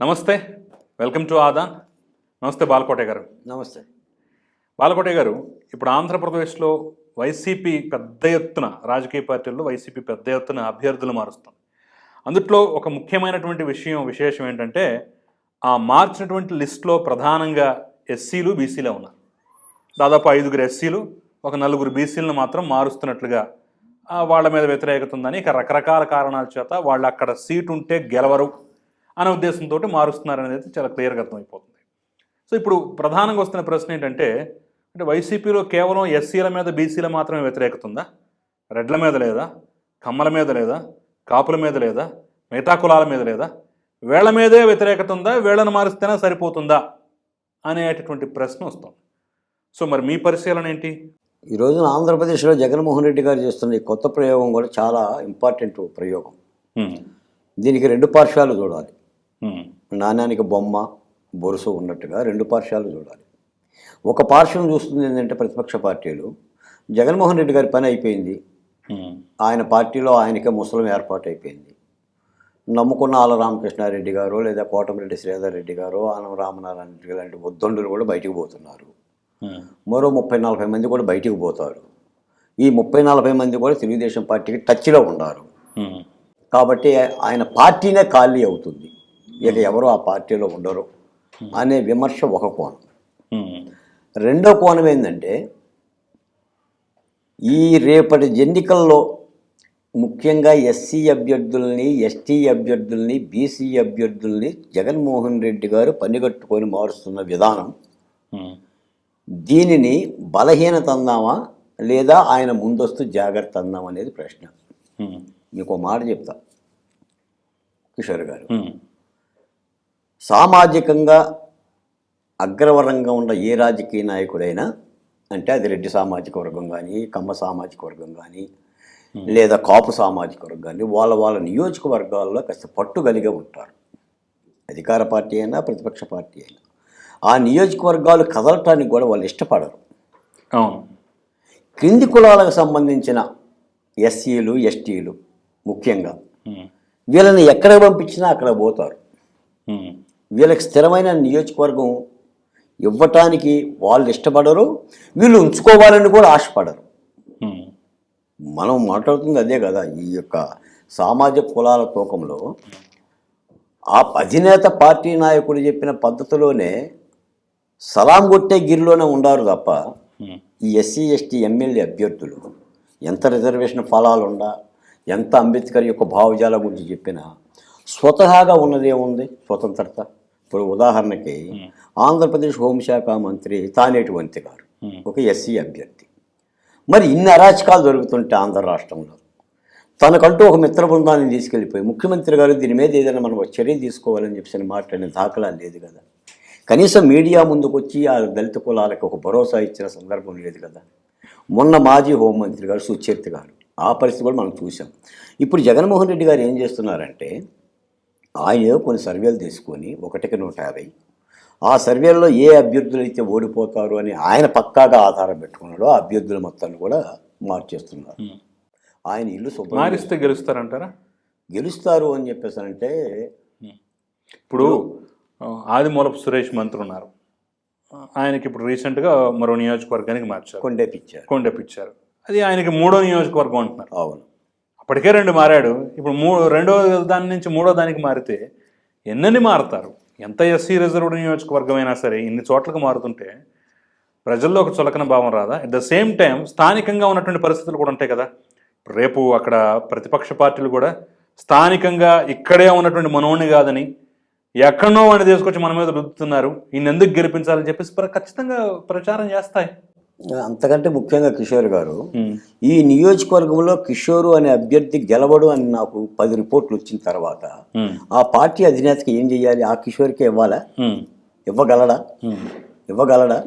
నమస్తే. Welcome to Aadan నమస్తే బాలకోటే గారు. నమస్తే. బాలకోటే గారు ఇప్పుడు ఆంధ్రప్రదేశ్లో వైసీపీ పెద్ద ఎత్తున రాజకీయ పార్టీల్లో వైసీపీ పెద్ద ఎత్తున అభ్యర్థులు మారుస్తుంది అందుట్లో ఒక ముఖ్యమైనటువంటి విషయం విశేషం ఏంటంటే ఆ మార్చినటువంటి లిస్టులో ప్రధానంగా ఎస్సీలు బీసీలే ఉన్నారు. దాదాపు ఐదుగురు ఎస్సీలు ఒక నలుగురు బీసీలను మాత్రం మారుస్తున్నట్లుగా వాళ్ళ మీద వ్యతిరేకత ఉందని ఇక రకరకాల కారణాల చేత వాళ్ళు అక్కడ సీటు ఉంటే గెలవరు. అనే ఉద్దేశంతో మారుస్తున్నారనేది చాలా క్లియర్గా అర్థమైపోతుంది. సో ఇప్పుడు ప్రధానంగా వస్తున్న ప్రశ్న ఏంటంటే అంటే వైసీపీలో కేవలం ఎస్సీల మీద బీసీల మాత్రమే వ్యతిరేకత ఉందా? రెడ్ల మీద లేదా? కమ్మల మీద లేదా? కాపుల మీద లేదా? మిగతా కులాల మీద లేదా? వీళ్ళ మీదే వ్యతిరేకత ఉందా? వీళ్ళని మారిస్తేనే సరిపోతుందా? అనేటటువంటి ప్రశ్న వస్తుంది. సో మరి మీ పరిశీలన ఏంటి? ఈ రోజున ఆంధ్రప్రదేశ్లో జగన్మోహన్ రెడ్డి గారు చేస్తున్న ఈ కొత్త ప్రయోగం కూడా చాలా ఇంపార్టెంట్ ప్రయోగం. దీనికి రెండు పార్శ్వాలు చూడాలి. నాణ్యానికి బొమ్మ బొరుసు ఉన్నట్టుగా రెండు పార్శ్వాలు చూడాలి. ఒక పార్శ్వం చూస్తుంది ఏంటంటే ప్రతిపక్ష పార్టీలు. జగన్మోహన్ రెడ్డి గారి పని అయిపోయింది. ఆయన పార్టీలో ఆయనకే ముసలం ఏర్పాటు అయిపోయింది నమ్ముకున్న ఆల రామకృష్ణారెడ్డి గారు లేదా కోటమిరెడ్డి శ్రీధర్ రెడ్డి గారు ఆనం రామనారాయణ రెడ్డి లాంటి ఉద్దండులు కూడా బయటికి పోతున్నారు. మరో ముప్పై నలభై మంది కూడా బయటికి పోతారు. ఈ ముప్పై నలభై మంది కూడా తెలుగుదేశం పార్టీకి టచ్లో ఉన్నారు. కాబట్టి ఆయన పార్టీనే ఖాళీ అవుతుంది. ఇక ఎవరు ఆ పార్టీలో ఉండరు అనే విమర్శ ఒక కోణం హ్మ్. రెండో కోణం ఏంటంటే ఈ రేపటి ఎన్నికల్లో ముఖ్యంగా ఎస్సీ అభ్యర్థుల్ని ఎస్టీ అభ్యర్థుల్ని బీసీ అభ్యర్థుల్ని జగన్మోహన్ రెడ్డి గారు పనిగట్టుకొని మారుస్తున్న విధానం. దీనిని బలహీనత అందామా లేదా ఆయన ముందస్తు జాగ్రత్త అందామా అనేది ప్రశ్న. మీకు మాట చెప్తా కిషోర్ గారు. సామాజికంగా అగ్రవరంగా ఉన్న ఏ రాజకీయ నాయకుడైనా అంటే అది రెడ్డి సామాజిక వర్గం కానీ కమ్మ సామాజిక వర్గం కానీ లేదా కాపు సామాజిక వర్గం కానీ వాళ్ళ వాళ్ళ నియోజకవర్గాల్లో కాస్త పట్టు కలిగి ఉంటారు. అధికార పార్టీ అయినా ప్రతిపక్ష పార్టీ అయినా. ఆ నియోజకవర్గాలు కదలటానికి కూడా వాళ్ళు ఇష్టపడరు. క్రింది కులాలకు సంబంధించిన ఎస్సీలు ఎస్టీలు ముఖ్యంగా హ్మ్. వీళ్ళని ఎక్కడ పంపించినా అక్కడ పోతారు. హ్మ్. వీళ్ళకి స్థిరమైన నియోజకవర్గం ఇవ్వటానికి వాళ్ళు ఇష్టపడరు వీళ్ళు ఉంచుకోవాలని కూడా ఆశపడరు. మనం మాట్లాడుతుంది అదే కదా ఈ యొక్క సామాజిక కులాల తూకంలో ఆ అధినేత పార్టీ నాయకుడు చెప్పిన పద్ధతిలోనే సలాం కొట్టే గిరిలోనే ఉండారు తప్ప. ఈ ఎస్సీ ఎస్టీ ఎమ్మెల్యే అభ్యర్థులు ఎంత రిజర్వేషన్ ఫలాలు ఉండా ఎంత అంబేద్కర్ యొక్క భావజాల గురించి చెప్పినా స్వతహాగా ఉన్నదేముంది స్వతంత్రత ఇప్పుడు ఉదాహరణకి ఆంధ్రప్రదేశ్ హోంశాఖ మంత్రి తానేటి వంతి గారు. ఒక ఎస్సీ అభ్యర్థి. మరి ఇన్ని అరాచకాలు జరుగుతుంటే ఆంధ్ర రాష్ట్రంలో తనకంటూ ఒక మిత్ర బృందాన్ని తీసుకెళ్ళిపోయి ముఖ్యమంత్రి గారు దీని మీద ఏదైనా మనం చర్య తీసుకోవాలని చెప్పి మాట్లాడిన దాఖలా లేదు కదా. కనీసం మీడియా ముందుకు వచ్చి ఆ దళిత కులాలకు ఒక భరోసా ఇచ్చిన సందర్భం లేదు కదా. మొన్న మాజీ హోంమంత్రి గారు సుచరిత గారు ఆ పరిస్థితి కూడా మనం చూసాం ఇప్పుడు జగన్మోహన్ రెడ్డి గారు ఏం చేస్తున్నారంటే ఆయన కొన్ని సర్వేలు తీసుకొని ఒకటికి నూట యాభై. ఆ సర్వేల్లో ఏ అభ్యర్థులు అయితే ఓడిపోతారు అని ఆయన పక్కాగా ఆధారం పెట్టుకున్నాడో ఆ అభ్యర్థుల మొత్తాన్ని కూడా మార్చేస్తున్నారు. ఆయన ఇల్లు మారిస్తే గెలుస్తారంటారా? గెలుస్తారు అని చెప్పేసి అంటే ఇప్పుడు ఆదిమూలపు సురేష్ మంత్రి ఉన్నారు. ఆయనకి ఇప్పుడు రీసెంట్గా మరో నియోజకవర్గానికి మార్చారు. కొండేపిచ్చారు కొండెప్పించారు అది ఆయనకి మూడో నియోజకవర్గం అంటున్నారు. అవును. అప్పటికే రెండు మారాడు. ఇప్పుడు మూ రెండో దాని నుంచి మూడో దానికి మారితే ఎన్నని మారుతారు? ఎంత ఎస్సీ రిజర్వ్డ్ నియోజకవర్గం అయినా సరే ఇన్ని చోట్లకు మారుతుంటే ప్రజల్లో ఒక చులకన భావం రాదా? అట్ ద సేమ్ టైం స్థానికంగా ఉన్నటువంటి పరిస్థితులు కూడా ఉంటాయి కదా. రేపు అక్కడ ప్రతిపక్ష పార్టీలు కూడా స్థానికంగా ఇక్కడే ఉన్నటువంటి మనోడిని కాదని ఎక్కడనో వాడిని తీసుకొచ్చి మన మీద రుద్దుతున్నారు. ఈయన ఎందుకు గెలిపించాలని చెప్పేసి ఖచ్చితంగా ప్రచారం చేస్తాయి. అంతకంటే ముఖ్యంగా కిషోర్ గారు ఈ నియోజకవర్గంలో కిషోరు అనే అభ్యర్థి గెలవడు అని నాకు పది రిపోర్ట్లు వచ్చిన తర్వాత ఆ పార్టీ అధినేతకి ఏం చేయాలి? ఆ కిషోర్కి ఇవ్వాలా? ఇవ్వగలడా. ఇవ్వగలడా?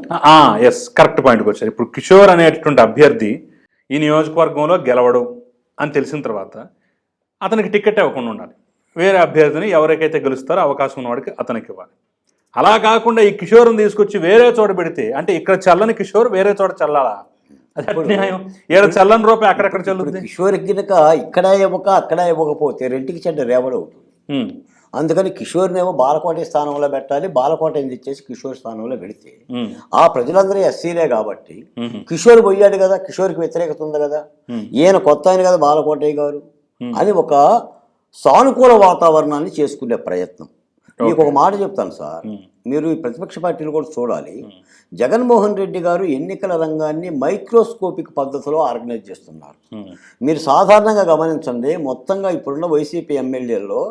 ఎస్ కరెక్ట్ పాయింట్కి వచ్చారు. ఇప్పుడు కిషోర్ అనేటటువంటి అభ్యర్థి ఈ నియోజకవర్గంలో గెలవడు అని తెలిసిన తర్వాత అతనికి టికెట్ ఇవ్వకుండా ఉండాలి. వేరే అభ్యర్థిని ఎవరికైతే గెలుస్తారో అవకాశం ఉన్నవాడికి అతనికి ఇవ్వాలి. అలా కాకుండా ఈ కిషోర్ని తీసుకొచ్చి వేరే చోట పెడితే అంటే ఇక్కడ చల్లని కిషోర్ వేరే చోట చల్లాలా? ఏడ చల్లని రూపాయి అక్కడక్కడ చల్లుతుంది కిషోర్ గినక ఇక్కడ ఇవ్వక అక్కడ ఇవ్వకపోతే రెంటికి చెడ్డ రేవడవుతుంది ఉమ్, అందుకని కిషోర్నేమో బాలకోట స్థానంలో పెట్టాలి బాలకోట ఇచ్చేసి కిషోర్ స్థానంలో పెడితే. ఆ ప్రజలందరూ ఎస్సీలే కాబట్టి కిషోర్ పోయాడు కదా కిషోర్కి వ్యతిరేకత ఉంది కదా. ఈయన కొత్త ఆయన కదా బాలకోటయ్య గారు. అని ఒక సానుకూల వాతావరణాన్ని చేసుకునే ప్రయత్నం. మీకు ఒక మాట చెప్తాను సార్. ఉమ్, మీరు ఈ ప్రతిపక్ష పార్టీలు కూడా చూడాలి. జగన్మోహన్ రెడ్డి గారు ఎన్నికల రంగాన్ని మైక్రోస్కోపిక్ పద్ధతిలో ఆర్గనైజ్ చేస్తున్నారు. ఉమ్, మీరు సాధారణంగా గమనించండి మొత్తంగా ఇప్పుడున్న వైసీపీ ఎమ్మెల్యేల్లో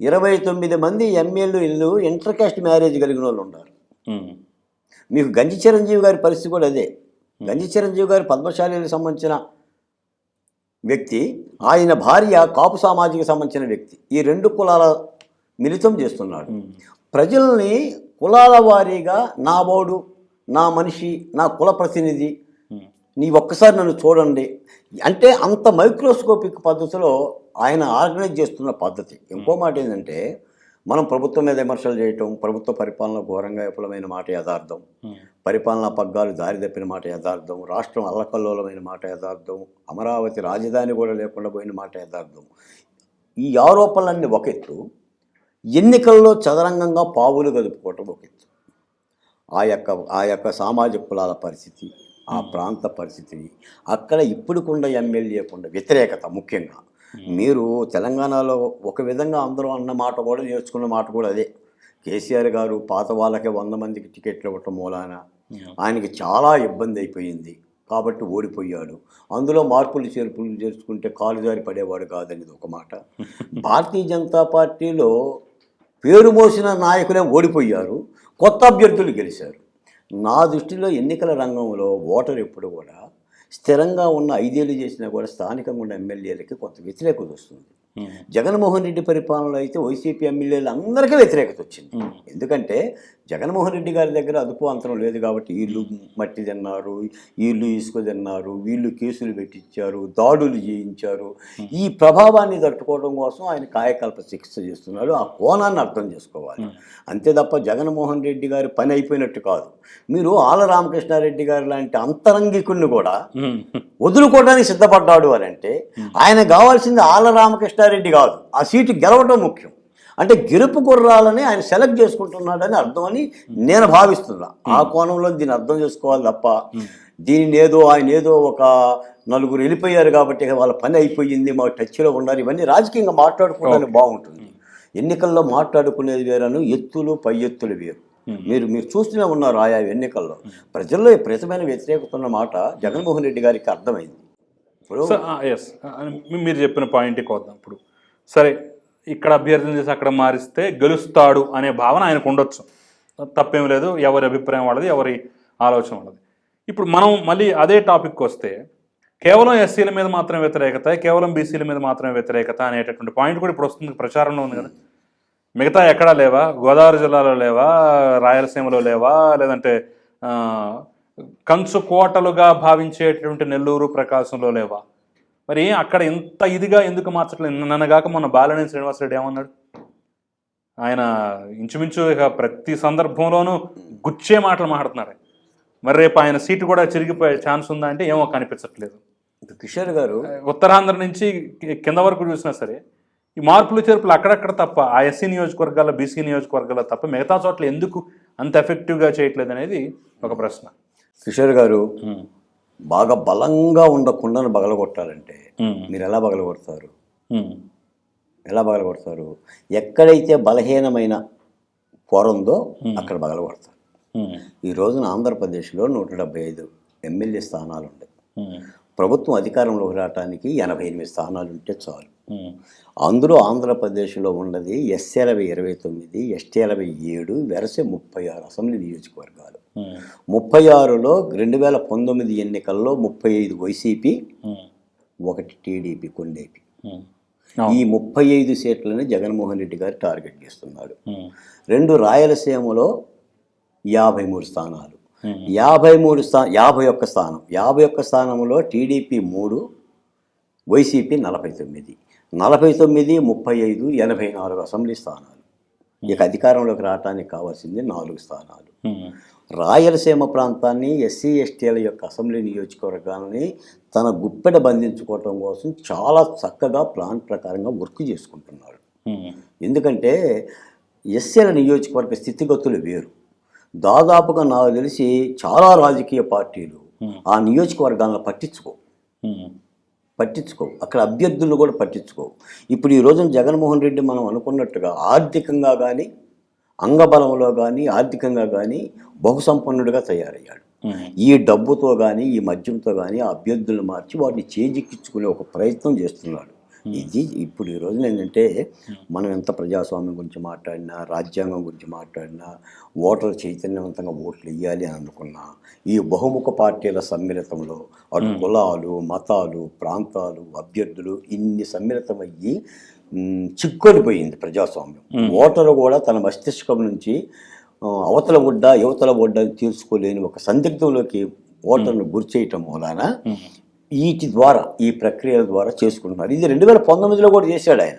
ఇరవై తొమ్మిది మంది ఎమ్మెల్యేలు ఇంటర్ కాస్ట్ మ్యారేజ్ కలిగిన వాళ్ళు ఉన్నారు. మీకు గంజి చిరంజీవి గారి పరిస్థితి కూడా అదే. గంజి చిరంజీవి గారి పద్మశాలీలకు సంబంధించిన వ్యక్తి ఆయన భార్య కాపు సామాజిక సంబంధించిన వ్యక్తి. ఈ రెండు కులాల మిళితం చేస్తున్నాడు. ప్రజల్ని కులాల వారీగా నా బోడు నా మనిషి నా కుల ప్రతినిధి నీ ఒక్కసారి నన్ను చూడండి అంటే అంత మైక్రోస్కోపిక్ పద్ధతిలో ఆయన ఆర్గనైజ్ చేస్తున్న పద్ధతి. ఇంకో మాట ఏంటంటే మనం ప్రభుత్వం మీద విమర్శలు చేయటం ప్రభుత్వ పరిపాలన ఘోరంగా విఫలమైన మాట యథార్థం పరిపాలనా పగ్గాలు దారి తప్పిన మాట యథార్థం రాష్ట్రం అల్లకల్లోలమైన మాట యథార్థం అమరావతి రాజధాని కూడా లేకుండా పోయిన మాట యథార్థం. ఈ ఆరోపణలన్నీ ఒక ఎత్తు. ఎన్నికల్లో చదరంగంగా పావులు గదుపుకోవటం ఒక ఎత్తు. ఆ యొక్క ఆ యొక్క సామాజిక కులాల పరిస్థితి ఆ ప్రాంత పరిస్థితి అక్కడ ఇప్పుడుకున్న ఎమ్మెల్యేకుండా వ్యతిరేకత ముఖ్యంగా. మీరు తెలంగాణలో ఒక విధంగా అందరూ అన్న మాట కూడా నేర్చుకున్న మాట కూడా అదే. కేసీఆర్ గారు పాత వాళ్ళకే వంద మందికి టికెట్లు ఇవ్వటం మూలాన ఆయనకి చాలా ఇబ్బంది అయిపోయింది. కాబట్టి ఓడిపోయాడు. అందులో మార్పులు చేర్పులు చేసుకుంటే కాలు జారి పడేవాడు కాదనేది ఒక మాట. భారతీయ జనతా పార్టీలో పేరు మోసిన నాయకులే ఓడిపోయారు కొత్త అభ్యర్థులు గెలిచారు. నా దృష్టిలో ఎన్నికల రంగంలో ఓటర్ ఎప్పుడు కూడా స్థిరంగా ఉన్న ఐదేళ్ళు చేసినా కూడా స్థానికంగా ఉన్న ఎమ్మెల్యేలకి కొంత వ్యతిరేకత వస్తుంది. జగన్మోహన్ రెడ్డి పరిపాలనలో అయితే వైసీపీ ఎమ్మెల్యేలు అందరికీ వ్యతిరేకత వచ్చింది. ఎందుకంటే జగన్మోహన్ రెడ్డి గారి దగ్గర అదుపు అంతరం లేదు కాబట్టి వీళ్ళు మట్టి తిన్నారు వీళ్ళు ఇసుక తిన్నారు వీళ్ళు కేసులు పెట్టించారు దాడులు చేయించారు. ఈ ప్రభావాన్ని తట్టుకోవడం కోసం ఆయన కాయకల్ప చికిత్స చేస్తున్నాడు ఆ కోణాన్ని అర్థం చేసుకోవాలి. అంతే తప్ప జగన్మోహన్ రెడ్డి గారి పని అయిపోయినట్టు కాదు. మీరు ఆల రామకృష్ణారెడ్డి గారు లాంటి అంతరంగికుణ్ణి కూడా వదులుకోవడానికి సిద్ధపడ్డాడు అని అంటే ఆయన కావాల్సింది ఆల రామకృష్ణారెడ్డి కాదు. ఆ సీటు గెలవడం ముఖ్యం. అంటే గెలుపు గుర్రాలని ఆయన సెలెక్ట్ చేసుకుంటున్నాడని అర్థమని నేను భావిస్తున్నా. ఆ కోణంలో దీన్ని అర్థం చేసుకోవాలి తప్ప దీనిని ఏదో ఆయన ఏదో ఒక నలుగురు వెళ్ళిపోయారు కాబట్టి వాళ్ళ పని అయిపోయింది మా టచ్లో ఉన్నారు. ఇవన్నీ రాజకీయంగా మాట్లాడుకోవడానికి బాగుంటుంది. ఎన్నికల్లో మాట్లాడుకునేది వేరను ఎత్తులు పై ఎత్తులు వేరు. మీరు మీరు చూస్తూనే ఉన్నారు ఆయా ఎన్నికల్లో. ప్రజల్లో విపరీతమైన వ్యతిరేకత ఉన్న మాట జగన్మోహన్ రెడ్డి గారికి అర్థమైంది. ఇప్పుడు ఎస్ మీరు చెప్పిన పాయింట్కి వద్దాం ఇప్పుడు. సరే ఇక్కడ అభ్యర్థన చేసి అక్కడ మారిస్తే గెలుస్తాడు అనే భావన ఆయనకు ఉండొచ్చు. తప్పేం లేదు ఎవరి అభిప్రాయం వాళ్ళది ఎవరి ఆలోచన వాళ్ళది. ఇప్పుడు మనం మళ్ళీ అదే టాపిక్కి వస్తే కేవలం ఎస్సీల మీద మాత్రం వ్యతిరేకత కేవలం బీసీల మీద మాత్రమే వ్యతిరేకత అనేటటువంటి పాయింట్ కూడా ఇప్పుడు వస్తుంది ప్రచారంలో ఉంది కదా. మిగతా ఎక్కడా లేవా? గోదావరి జిల్లాలో లేవా? రాయలసీమలో లేవా? లేదంటే కంచు కోటలుగా భావించేటటువంటి నెల్లూరు ప్రకాశంలో లేవా? మరి అక్కడ ఇంత ఇదిగా ఎందుకు మార్చట్లేదు? నన్నగాక మొన్న బాలినేని శ్రీనివాసరెడ్డి ఏమన్నాడు? ఆయన ఇంచుమించు ఇక ప్రతి సందర్భంలోనూ గుచ్చే మాటలు మాట్లాడుతున్నారు. మరి రేపు ఆయన సీటు కూడా చిరిగిపోయే ఛాన్స్ ఉందా అంటే ఏమో కనిపించట్లేదు. కిషోర్ గారు ఉత్తరాంధ్ర నుంచి కింద వరకు చూసినా సరే ఈ మార్పులు చేర్పులు అక్కడక్కడ తప్ప ఆ ఎస్సీ నియోజకవర్గాల బీసీ నియోజకవర్గాల తప్ప మిగతా చోట్ల ఎందుకు అంత ఎఫెక్టివ్గా చేయట్లేదు అనేది ఒక ప్రశ్న. కిషోర్ గారు బాగా బలంగా ఉన్న కుండను బగలగొట్టాలంటే మీరు ఎలా బగలగొడతారు? ఎలా బగలగొడతారు? ఎక్కడైతే బలహీనమైన పొర ఉందో అక్కడ బగలగొడతారు. ఈ రోజున ఆంధ్రప్రదేశ్లో నూట డెబ్బై ఐదు ఎమ్మెల్యే స్థానాలు ఉమ్, ప్రభుత్వం అధికారంలోకి రావడానికి ఎనభై ఎనిమిది స్థానాలు ఉంటే చాలు అందులో ఆంధ్రప్రదేశ్లో ఉన్నది ఎస్ఎలభై ఇరవై తొమ్మిది ఎస్టీఎలభై ఏడు వెరసె ముప్పై ఆరు అసెంబ్లీ నియోజకవర్గాలు. ముప్పై ఆరులో రెండు వేల పంతొమ్మిది ఎన్నికల్లో ముప్పై ఐదు వైసీపీ ఒకటి టీడీపీ కొండేపీ. ఈ ముప్పై ఐదు సీట్లని జగన్మోహన్ రెడ్డి గారు టార్గెట్ చేస్తున్నాడు రెండు రాయలసీమలో యాభై మూడు స్థానాలు. యాభై మూడు స్థా యాభై ఒక్క స్థానం. యాభై ఒక్క స్థానంలో టీడీపీ మూడు వైసీపీ నలభై తొమ్మిది. నలభై తొమ్మిది ముప్పై ఐదు ఎనభై నాలుగు అసెంబ్లీ స్థానాలు. ఇక అధికారంలోకి రావడానికి కావాల్సింది నాలుగు స్థానాలు. రాయలసీమ ప్రాంతాన్ని ఎస్సీ ఎస్టీల యొక్క అసెంబ్లీ నియోజకవర్గాలని తన గుప్పెడ బంధించుకోవటం కోసం చాలా చక్కగా ప్లాన్ ప్రకారంగా వర్క్ చేసుకుంటున్నాడు. ఎందుకంటే ఎస్సీల నియోజకవర్గ స్థితిగతులు వేరు. దాదాపుగా నాకు తెలిసి చాలా రాజకీయ పార్టీలు ఆ నియోజకవర్గాలను పట్టించుకో ఉమ్. పట్టించుకో అక్కడ అభ్యర్థులను కూడా పట్టించుకో ఇప్పుడు ఈ రోజున జగన్మోహన్ రెడ్డి మనం అనుకున్నట్టుగా ఆర్థికంగా కానీ అంగబలంలో కానీ ఆర్థికంగా కానీ బహుసంపన్నుడిగా తయారయ్యాడు. ఈ డబ్బుతో కానీ ఈ మద్యంతో కానీ ఆ అభ్యర్థులను మార్చి వాటిని చేజిక్కించుకునే ఒక ప్రయత్నం చేస్తున్నాడు ఇది ఇప్పుడు ఈ రోజున ఏంటంటే మనం ఎంత ప్రజాస్వామ్యం గురించి మాట్లాడినా రాజ్యాంగం గురించి మాట్లాడినా ఓటర్ చైతన్యవంతంగా ఓట్లు వేయాలి అని అనుకున్నా ఈ బహుముఖ పార్టీల సమ్మిళితంలో అటు కులాలు మతాలు ప్రాంతాలు అభ్యర్థులు ఇన్ని సమ్మిళితమయ్యి మ్, చిక్కొనిపోయింది ప్రజాస్వామ్యం. ఓటరు కూడా తన మస్తిష్కం నుంచి అవతల ఒడ్డ యువతల ఒడ్డ తీర్చుకోలేని ఒక సందిగ్ధంలోకి ఓటర్ను గురి చేయటం మూలాన వీటి ద్వారా ఈ ప్రక్రియల ద్వారా చేసుకుంటున్నారు. ఇది రెండు వేల పంతొమ్మిదిలో కూడా చేశాడు ఆయన.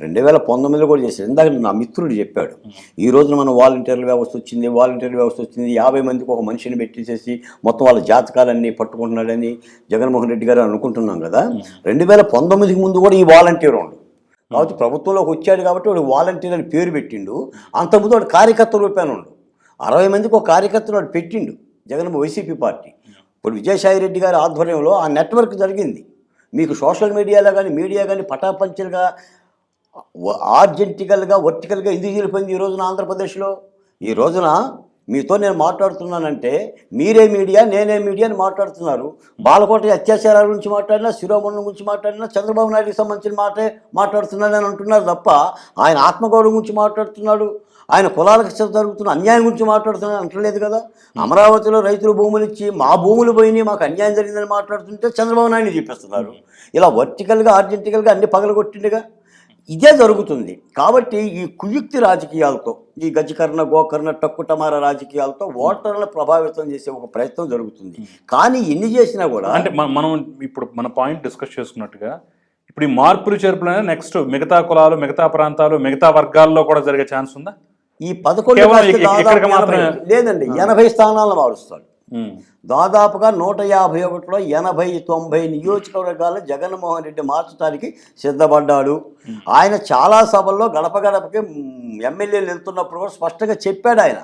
రెండు వేల పంతొమ్మిదిలో కూడా చేశాడు. ఇందాక నా మిత్రుడు చెప్పాడు. ఈ రోజున మన వాలంటీర్ల వ్యవస్థ వచ్చింది వాలంటీర్ల వ్యవస్థ వచ్చింది. యాభై మందికి ఒక మనిషిని పెట్టేసేసి మొత్తం వాళ్ళ జాతకాలన్నీ పట్టుకుంటున్నాడని జగన్మోహన్ రెడ్డి గారు అనుకుంటున్నాం కదా. రెండు వేల పంతొమ్మిదికి ముందు కూడా ఈ వాలంటీర్ ఉండు. కాబట్టి ప్రభుత్వంలోకి వచ్చాడు కాబట్టి వాడు వాలంటీర్ అని పేరు పెట్టిండు. అంతకుముందు వాడు కార్యకర్త రూపాయన ఉండు. అరవై మందికి ఒక కార్యకర్తను వాడు పెట్టిండు. Jagan YCP party. ఇప్పుడు విజయసాయి రెడ్డి గారి ఆధ్వర్యంలో ఆ నెట్వర్క్ జరిగింది. మీకు సోషల్ మీడియాలో కానీ మీడియా కానీ పటాపంచలుగా ఆర్జెంటికల్గా వర్టికల్గా ఎందుకు వెళ్ళిపోయింది ఈ రోజున ఆంధ్రప్రదేశ్లో. ఈ రోజున మీతో నేను మాట్లాడుతున్నానంటే మీరే మీడియా నేనే మీడియా అని మాట్లాడుతున్నారు. బాలకోట అత్యాచారాల గురించి మాట్లాడినా శిరోమణుల గురించి మాట్లాడినా చంద్రబాబు నాయుడుకి సంబంధించిన మాటే మాట్లాడుతున్నాను అని అంటున్నారు తప్ప ఆయన ఆత్మగౌరవం గురించి మాట్లాడుతున్నాడు. ఆయన కులాలకు జరుగుతున్న అన్యాయం గురించి మాట్లాడుతున్నాడు అంటలేదు కదా? అమరావతిలో రైతులు భూములు ఇచ్చి మా భూములు పోయినాయి మాకు అన్యాయం జరిగిందని మాట్లాడుతుంటే చంద్రబాబు నాయుడు చెప్పేస్తున్నారు ఇలా వర్టికల్గా ఆర్జెంటికల్గా అన్ని పగలగొట్టిండగా. ఇదే జరుగుతుంది. కాబట్టి ఈ కుయుక్తి రాజకీయాలతో ఈ గజకర్ణ గోకర్ణ టక్కుటమార రాజకీయాలతో ఓటర్లను ప్రభావితం చేసే ఒక ప్రయత్నం జరుగుతుంది. కానీ ఎన్ని చేసినా కూడా అంటే మనం ఇప్పుడు మన పాయింట్ డిస్కస్ చేసుకున్నట్టుగా ఇప్పుడు ఈ మార్పులు చేర్పులు నెక్స్ట్ మిగతా కులాలు మిగతా ప్రాంతాలు మిగతా వర్గాల్లో కూడా జరిగే ఛాన్స్ ఉందా? ఈ పదకొండు లేదండి ఎనభై స్థానాలను మారుస్తాడు. దాదాపుగా నూట యాభై ఒకటిలో ఎనభై తొంభై నియోజకవర్గాలను జగన్మోహన్ రెడ్డి మార్చడానికి సిద్ధపడ్డాడు. ఆయన చాలా సభల్లో గడప గడపకి ఎమ్మెల్యేలు వెళ్తున్నప్పుడు కూడా స్పష్టంగా చెప్పాడు ఆయన.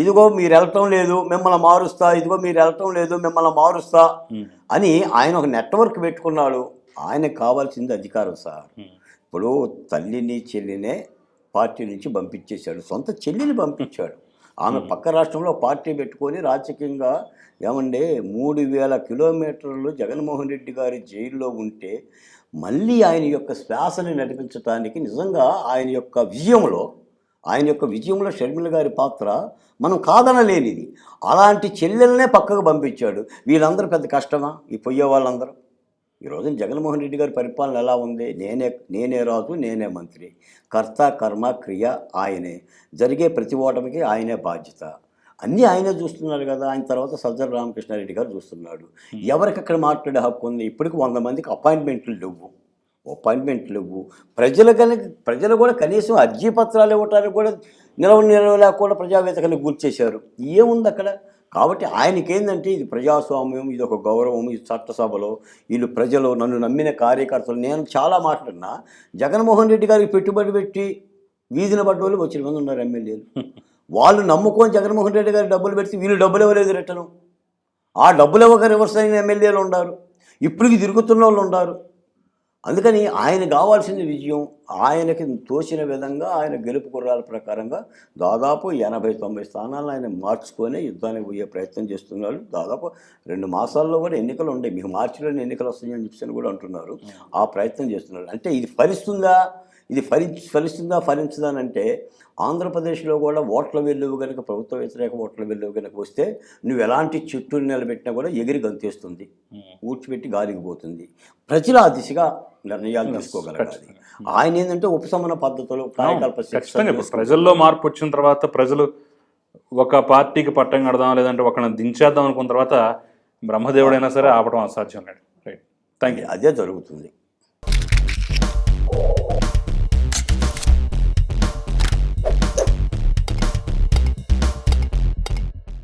ఇదిగో మీరు వెళ్ళటం లేదు మిమ్మల్ని మారుస్తా ఇదిగో మీరు వెళ్ళటం లేదు మిమ్మల్ని మారుస్తా అని ఆయన ఒక నెట్వర్క్ పెట్టుకున్నాడు. ఆయనకు కావాల్సింది అధికారం సార్. ఇప్పుడు తల్లిని చెల్లినే పార్టీ నుంచి పంపించేశాడు. సొంత చెల్లిని పంపించాడు. ఆమె పక్క రాష్ట్రంలో పార్టీ పెట్టుకొని రాజకీయంగా ఏమండే మూడు వేల కిలోమీటర్లు జగన్మోహన్ రెడ్డి గారి జైల్లో ఉంటే మళ్ళీ ఆయన యొక్క శ్వాసని నడిపించడానికి నిజంగా ఆయన యొక్క విజయంలో ఆయన యొక్క విజయంలో షర్మిల గారి పాత్ర మనం కాదనలేనిది. అలాంటి చెల్లెలనే పక్కకు పంపించాడు. వీళ్ళందరూ పెద్ద కష్టమా? ఈ పొయ్యే వాళ్ళందరూ ఈ రోజున జగన్మోహన్ రెడ్డి గారి పరిపాలన ఎలా ఉంది? నేనే నేనే రాజు నేనే మంత్రి. కర్త కర్మ క్రియ ఆయనే. జరిగే ప్రతి ఓటమికి ఆయనే బాధ్యత. అన్నీ ఆయనే చూస్తున్నారు కదా. ఆయన తర్వాత సజ్జల రామకృష్ణారెడ్డి గారు చూస్తున్నాడు. ఎవరికి అక్కడ మాట్లాడే హక్కు ఉంది? ఇప్పటికి వంద మందికి అపాయింట్మెంట్లు లేవు. అపాయింట్మెంట్లు లేవు. ప్రజలు కనుక ప్రజలు కూడా కనీసం అర్జీ పత్రాలు ఇవ్వడానికి కూడా నిలవ నిలవలేకుండా ప్రజావేదికని గుర్చేశారు ఏముంది అక్కడ? కాబట్టి ఆయనకి ఏంటంటే ఇది ప్రజాస్వామ్యం ఇది ఒక గౌరవం ఇది చట్టసభలో. వీళ్ళు ప్రజలు నన్ను నమ్మిన కార్యకర్తలు. నేను చాలా మాట్లాడినా జగన్మోహన్ రెడ్డి గారికి పెట్టుబడి పెట్టి వీధిన పడ్డ వాళ్ళు వచ్చిన మంది ఉన్నారు ఎమ్మెల్యేలు. వాళ్ళు నమ్ముకొని జగన్మోహన్ రెడ్డి గారికి డబ్బులు పెడితే వీళ్ళు డబ్బులు ఇవ్వలేదు రిటర్ను ఆ డబ్బులు ఇవ్వక రివర్స్ అయిన ఎమ్మెల్యేలు ఉన్నారు. ఇప్పటికి తిరుగుతున్న వాళ్ళు ఉన్నారు. అందుకని ఆయన కావాల్సిన విజయం ఆయనకి తోచిన విధంగా ఆయన గెలుపు గుర్రాల ప్రకారంగా దాదాపు ఎనభై తొంభై స్థానాలను ఆయన మార్చుకొని యుద్ధానికి పోయే ప్రయత్నం చేస్తున్నాడు. దాదాపు రెండు మాసాల్లో కూడా ఎన్నికలు ఉండే మీకు మార్చిలోనే ఎన్నికలు వస్తాయని చెప్పి కూడా అంటున్నారు. ఆ ప్రయత్నం చేస్తున్నాడు. అంటే ఇది ఫలిస్తుందా? ఇది ఫలి ఫలిస్తుందా ఫలించదా అంటే ఆంధ్రప్రదేశ్లో కూడా ఓట్ల వెల్లువు కనుక ప్రభుత్వ వ్యతిరేక ఓట్ల వెల్లువు కనుక వస్తే నువ్వు ఎలాంటి చెట్టుని నిలబెట్టినా కూడా ఎగిరి గంతేస్తుంది. ఊడ్చిపెట్టి గాలికి పోతుంది. ప్రజలు ఆ దిశగా నిర్ణయాలు తీసుకోగలగాలి. ఆయన ఏంటంటే ఉపశమన పద్ధతులు కార్యకల్ప ప్రజల్లో మార్పు వచ్చిన తర్వాత ప్రజలు ఒక పార్టీకి పట్టం కడదాం లేదంటే ఒకరిని దించేద్దాం అనుకున్న తర్వాత బ్రహ్మదేవుడైనా సరే ఆపడం అసాధ్యం రైట్. థ్యాంక్ యూ అదే జరుగుతుంది.